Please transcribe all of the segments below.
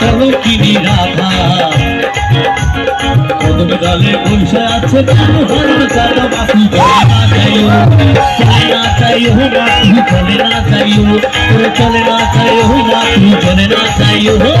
কলকিনি রাধা কদম ডালে বসে আছে কেন হরণ চালা বাসি চলে না যাইও চলে না যাইও মাতৃ চলে না তোর চলে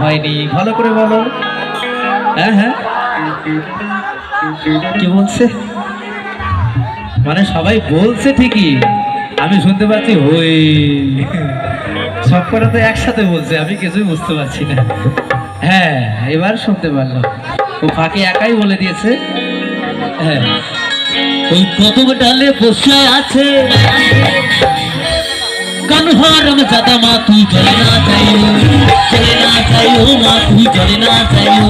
হয়নি। ভালো করে বলো। হ্যাঁ হ্যাঁ। কি বলছে? মানে সবাই বলছে ঠিকই। আমি শুনতে পাচ্ছি, ওই। সব করে তো একসাথে বলছে, আমি কিছুই বুঝতে পারছি না। হ্যাঁ এবার শুনতে পারল ও ফাঁকে একাই বলে দিয়েছে। হ্যাঁ। ওই কদম ডালে বসে আছে। কানহারম জাদা মা তুই চলে না যাইও চলে না যাইও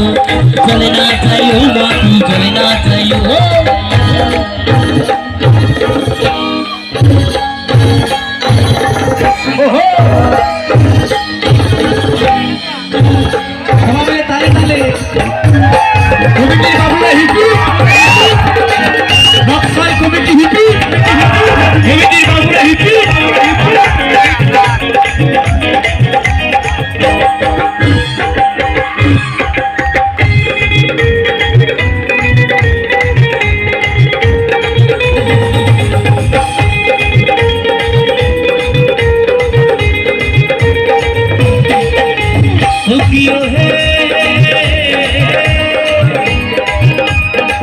সখিও হে।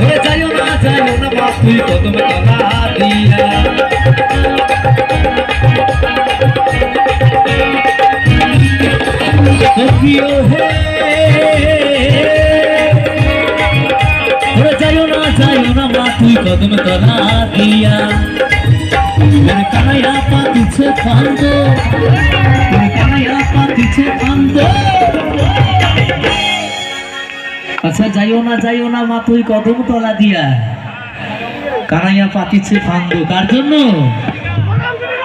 ওরে যাইও না যাইও না, বাপ তুই কদম তলা দিয়া। সখিও হে। তুই কদম তলা দিয়া। ফান্দ। ফান্দ। আচ্ছা যাইও না যাইও না, মা, তুই কদম তলা দিয়া। কানাইয়া পাতিছে ফান্দ। কার জন্য?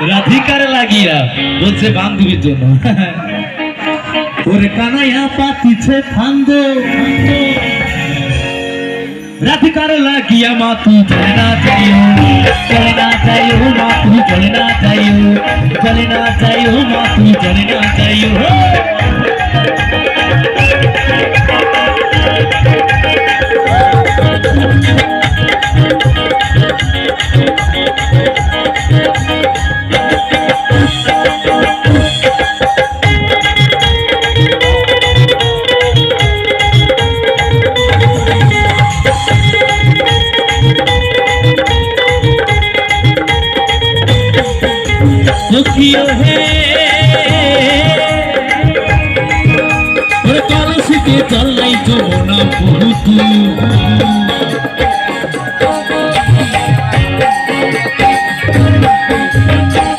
রাধিকার লাগিয়া, বলছে বান্ধবীর জন্য। ওরে কানাইয়া পাতিছে ফান্দ। রাধিকার লাগিয়া মা তুই চলে না চাইও চলে না চাইও মা তুই চলে না চাইও চলে না চাইও মা তুই চলে না যাইও সখিও হে কলসিতে চলাই যমুনা বহুতু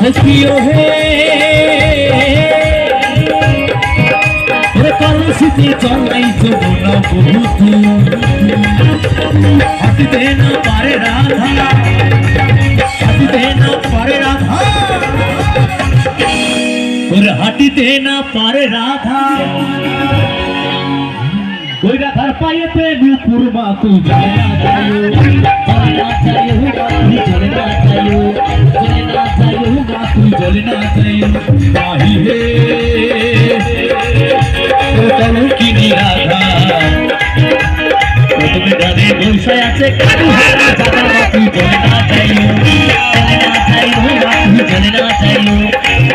সখিও হে কলসিতে চলাই যমুনা বহুতু হাতিতে না পারে রাধা। হাতিতে দিতে না পারে রাধা। ওই রাধার পায়েতে নুপুর মা তুই চলে না চাইও চলে না চাইও তুই চলে না চাইও চলে না চাইও মা তুই চলে না চাইও মাহি হে। তনু কিনি রাধা। তুমি দাদে বৈশায় আছে, কালু হারা জানা তুই চলে না চাইও চলে না চাইও মা তুই চলে না চাইও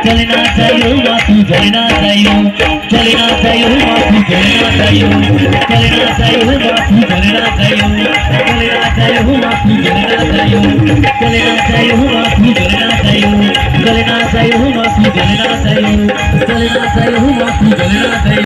चलना चाहिए बापू चलना चाहिए चलना चाहिए बापू चलना चाहिए चलना चाहिए बापू चलना चाहिए चलना चाहिए बापू चलना चाहिए चलना चाहिए बापू चलना चाहिए चलना चाहिए बापू चलना चाहिए चलना चाहिए बापू चलना चाहिए